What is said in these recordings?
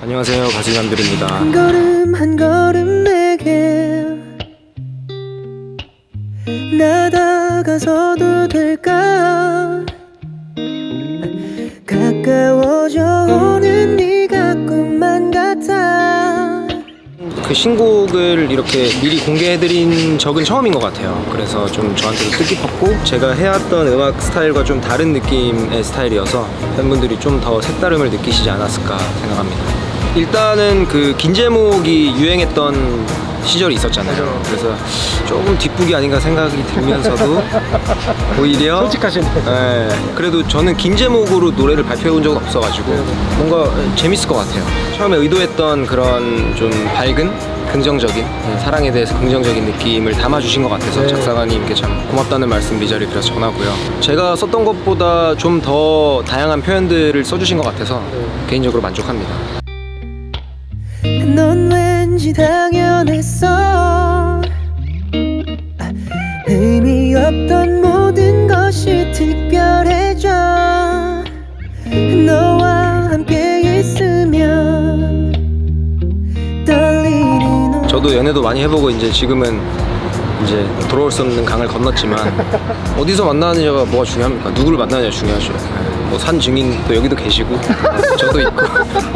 안녕하세요. 가수 남들입니다. 한 걸음 한 걸음 내게 나 다가서도 될까 그 신곡을 이렇게 미리 공개해드린 적은 처음인 것 같아요. 그래서 좀 저한테도 뜻깊었고 제가 해왔던 음악 스타일과 좀 다른 느낌의 스타일이어서 팬분들이 좀 더 색다름을 느끼시지 않았을까 생각합니다. 일단은 그 긴 제목이 유행했던 시절이 있었잖아요 그래서 조금 뒷북이 아닌가 생각이 들면서도 오히려 솔직하시네. 예, 그래도 저는 긴 제목으로 노래를 발표해 본 적은 없어가지고 뭔가 재밌을 것 같아요. 처음에 의도했던 그런 좀 밝은 긍정적인 예, 사랑에 대해서 긍정적인 느낌을 담아주신 것 같아서 네. 작사가님께 참 고맙다는 말씀 이 자리에 빌어서 전하고요. 제가 썼던 것보다 좀 더 다양한 표현들을 써주신 것 같아서 개인적으로 만족합니다. 넌 왠지 당연했어 의미 없던 모든 것이 특별해져 너와 함께 있으면 떨리는 온 저도 연애도 많이 해보고 이제 지금은 이제 돌아올 수 없는 강을 건넜지만 어디서 만나느냐가 뭐가 중요합니까? 누구를 만나느냐 중요하죠. 뭐 산 증인도 여기도 계시고 저도 있고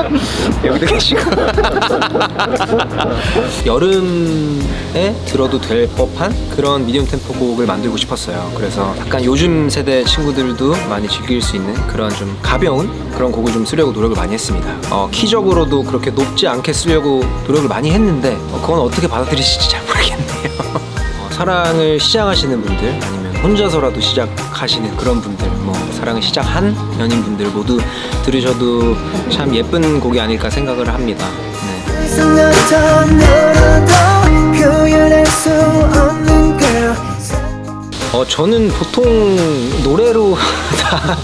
여기도 계시고 여름에 들어도 될 법한 그런 미디엄 템포 곡을 만들고 싶었어요. 그래서 약간 요즘 세대 친구들도 많이 즐길 수 있는 그런 좀 가벼운 그런 곡을 좀 쓰려고 노력을 많이 했습니다. 어, 키적으로도 그렇게 높지 않게 쓰려고 노력을 많이 했는데 어, 그건 어떻게 받아들이실지 잘 모르겠네요. 어, 사랑을 시작하시는 분들 아니면 혼자서라도 시작하시는 그런 분들 뭐 사랑을 시작한 연인분들 모두 들으셔도 참 예쁜 곡이 아닐까 생각을 합니다. 네. 어 저는 보통 노래로 다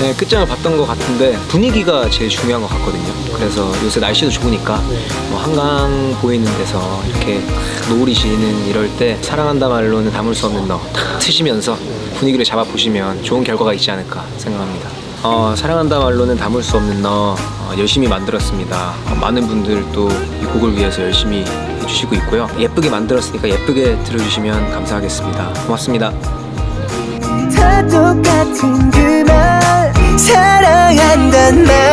네, 끝장을 봤던 것 같은데 분위기가 제일 중요한 것 같거든요. 그래서 요새 날씨도 좋으니까 뭐 한강 보이는 데서 이렇게 노을이 지는 이럴 때 사랑한다 말로는 담을 수 없는 너탁 트시면서 분위기를 잡아 보시면 좋은 결과가 있지 않을까 생각합니다. 어, 사랑한다 말로는 담을 수 없는 너 어, 열심히 만들었습니다. 어, 많은 분들도 이 곡을 위해서 열심히 해주시고 있고요. 예쁘게 만들었으니까 예쁘게 들어주시면 감사하겠습니다. 고맙습니다. 다 똑같은 그말 사랑한단 말보다